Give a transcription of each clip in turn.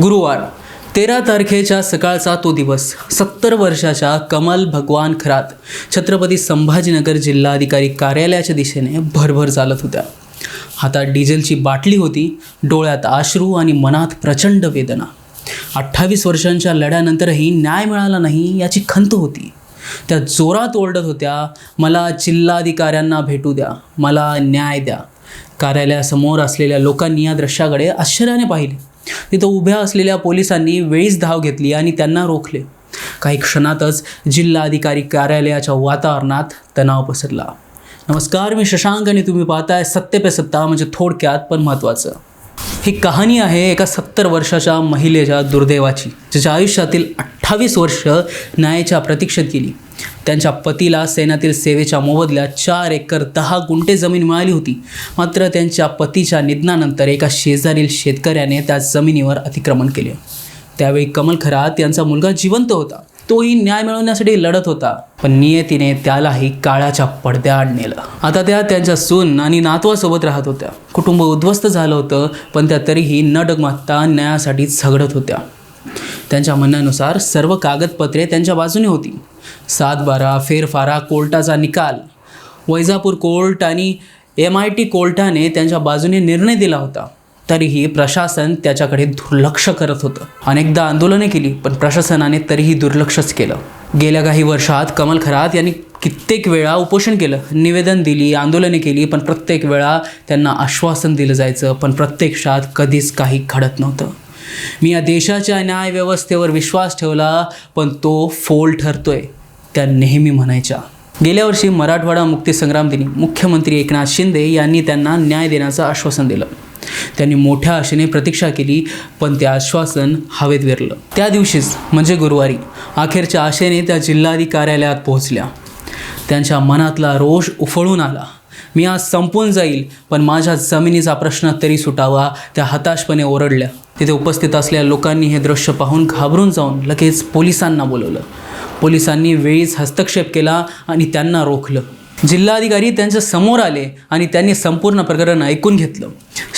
गुरुवार तेरा तारखेच्या सकाळचा तो दिवस सत्तर वर्षाच्या कमल भगवान खरात छत्रपती संभाजीनगर जिल्हाधिकारी कार्यालयाच्या दिशेने भरभर चालत होत्या. हातात डिझेलची बाटली होती डोळ्यात आश्रू आणि मनात प्रचंड वेदना. अठ्ठावीस वर्षांच्या लढ्यानंतरही न्याय मिळाला नाही याची खंत होती. त्या जोरात ओरडत होत्या मला जिल्हाधिकाऱ्यांना भेटू द्या मला न्याय द्या. कार्यालयासमोर असलेल्या लोकांनी या दृश्याकडे आश्चर्याने पाहिले. तिथं उभ्या असलेल्या पोलिसांनी वेळीच धाव घेतली आणि त्यांना रोखले. काही क्षणातच जिल्हाधिकारी कार्यालयाच्या वातावरणात तणाव पसरला. नमस्कार मी शशांक आणि तुम्ही पाहताय सत्य पे सत्ता म्हणजे थोडक्यात पण महत्त्वाचं. ही कहाणी आहे एका सत्तर वर्षाच्या महिलेच्या दुर्दैवाची जिच्या आयुष्यातील अठ्ठावीस वर्ष न्यायाच्या प्रतीक्षेत गेली. त्यांच्या पतीला सैन्यातील सेवेच्या मोबदल्यात चार एकर दहा गुंठे जमीन मिळाली होती. मात्र त्यांच्या पतीच्या निधनानंतर एका शेजारील शेतकऱ्याने त्या जमिनीवर अतिक्रमण केले. त्यावेळी कमल खरात यांचा मुलगा जिवंत होता. तोही न्याय मिळवण्यासाठी लढत होता. पण नियतीने त्यालाही काळाच्या पडद्याआड नेलं. आता त्या त्यांच्या सून आणि नातवासोबत राहत होत्या. कुटुंब उद्ध्वस्त झालं होतं पण त्या तरीही न डगमगता न्यायासाठी झगडत होत्या. त्यांच्या म्हणण्यानुसार सर्व कागदपत्रे त्यांच्या बाजूने होती. सातबारा फेरफारा कोर्टाचा निकाल वैजापूर कोर्ट आणि एम आय टी कोर्टाने त्यांच्या बाजूने निर्णय दिला होता. तरीही प्रशासन त्याच्याकडे दुर्लक्ष करत होतं. अनेकदा आंदोलने केली पण प्रशासनाने तरीही दुर्लक्षच केलं. गेल्या काही वर्षात कमल खरात यांनी कित्येक वेळा उपोषण केलं निवेदन दिली आंदोलने केली पण प्रत्येक वेळा त्यांना आश्वासन दिलं जायचं पण प्रत्यक्षात कधीच काही घडत नव्हतं. मी या देशाच्या न्यायव्यवस्थेवर विश्वास ठेवला पण तो फोल ठरतोय त्या नेहमी म्हणायच्या. गेल्या वर्षी मराठवाडा मुक्तीसंग्राम दिनी मुख्यमंत्री एकनाथ शिंदे यांनी त्यांना न्याय देण्याचं आश्वासन दिलं. त्यांनी मोठ्या आशेने प्रतीक्षा केली पण ते आश्वासन हवेत विरलं. त्या दिवशीच म्हणजे गुरुवारी अखेरच्या आशेने त्या जिल्हाधिकारी कार्यालयात पोहोचल्या. त्यांच्या मनातला रोष उफळून आला. मी आज संपून जाईल पण माझ्या जमिनीचा प्रश्न तरी सुटावा त्या हताशपणे ओरडल्या. तिथे उपस्थित असलेल्या लोकांनी हे दृश्य पाहून घाबरून जाऊन लगेच पोलिसांना बोलवलं. पोलिसांनी वेळीच हस्तक्षेप केला आणि त्यांना रोखलं. जिल्हाधिकारी त्यांच्यासमोर आले आणि त्यांनी संपूर्ण प्रकरण ऐकून घेतलं.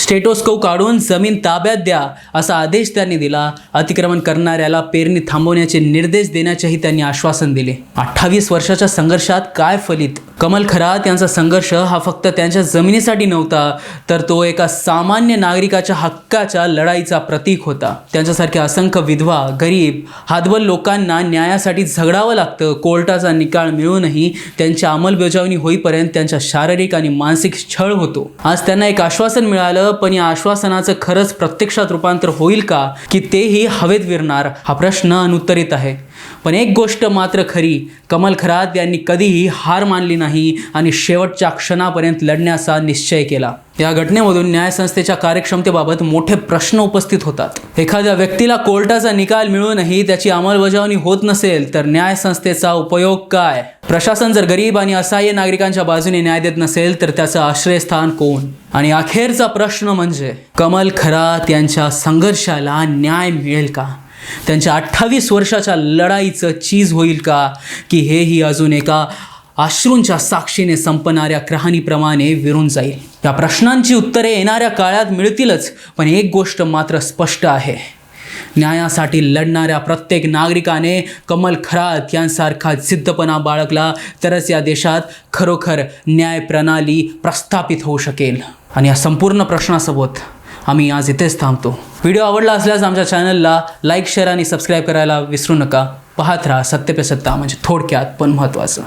स्टेटोस्कोप काढून जमीन ताब्यात द्या असा आदेश त्यांनी दिला. अतिक्रमण करणाऱ्याला पेरणी थांबवण्याचे निर्देश देण्याचेही त्यांनी आश्वासन दिले. अठ्ठावीस वर्षाच्या संघर्षात काय फलित? कमल खरात यांचा संघर्ष हा फक्त त्यांच्या जमिनीसाठी नव्हता तर तो एका सामान्य नागरिकाच्या हक्काच्या लढाईचा प्रतीक होता. त्यांच्यासारख्या असंख्य विधवा गरीब हातबल लोकांना न्यायासाठी झगडावं लागतं. कोर्टाचा निकाल मिळूनही त्यांच्या अंमलबजावणी होईपर्यंत त्यांच्या शारीरिक आणि मानसिक छळ होतो. आज त्यांना एक आश्वासन मिळालं पण या आश्वासनाचं खरंच प्रत्यक्षात रूपांतर होईल का की तेही हवेत विरणार हा प्रश्न अनुत्तरित आहे. पण एक गोष्ट मात्र खरी कमल खरात यांनी कधीही हार मानली नाही आणि शेवटच्या क्षणापर्यंत लढण्याचा निश्चय केला. या घटनेमधून न्यायसंस्थेच्या कार्यक्षमतेबाबत मोठे प्रश्न उपस्थित होतात. एखाद्या व्यक्तीला कोर्टाचा निकाल मिळूनही त्याची अंमलबजावणी होत नसेल तर न्यायसंस्थेचा उपयोग काय? प्रशासन जर गरीब आणि असहाय्य नागरिकांच्या बाजूने न्याय देत नसेल तर त्याचं आश्रयस्थान कोण? आणि अखेरचा प्रश्न म्हणजे कमल खरात यांच्या संघर्षाला न्याय मिळेल का? त्यांच्या अठ्ठावीस वर्षाच्या लढाईचं चीज होईल का? की हेही अजून एका अश्रूंच्या साक्षीने संपणाऱ्या कहाणीप्रमाणे विरून जाईल? या प्रश्नांची उत्तरे येणाऱ्या काळात मिळतीलच पण एक गोष्ट मात्र स्पष्ट आहे. न्यायासाठी लढणाऱ्या प्रत्येक नागरिकाने कमल खरात यांसारखा सिद्धपणा बाळगला तरच या देशात खरोखर न्याय प्रणाली प्रस्थापित होऊ शकेल. आणि या संपूर्ण प्रश्नासोबत आम्ही आज इथेच थांबतो. व्हिडिओ आवडला असल्यास आमच्या चॅनलला लाईक शेअर आणि सबस्क्राईब करायला विसरू नका. पाहत राहा सत्य पे सत्ता म्हणजे थोडक्यात पण महत्त्वाचं.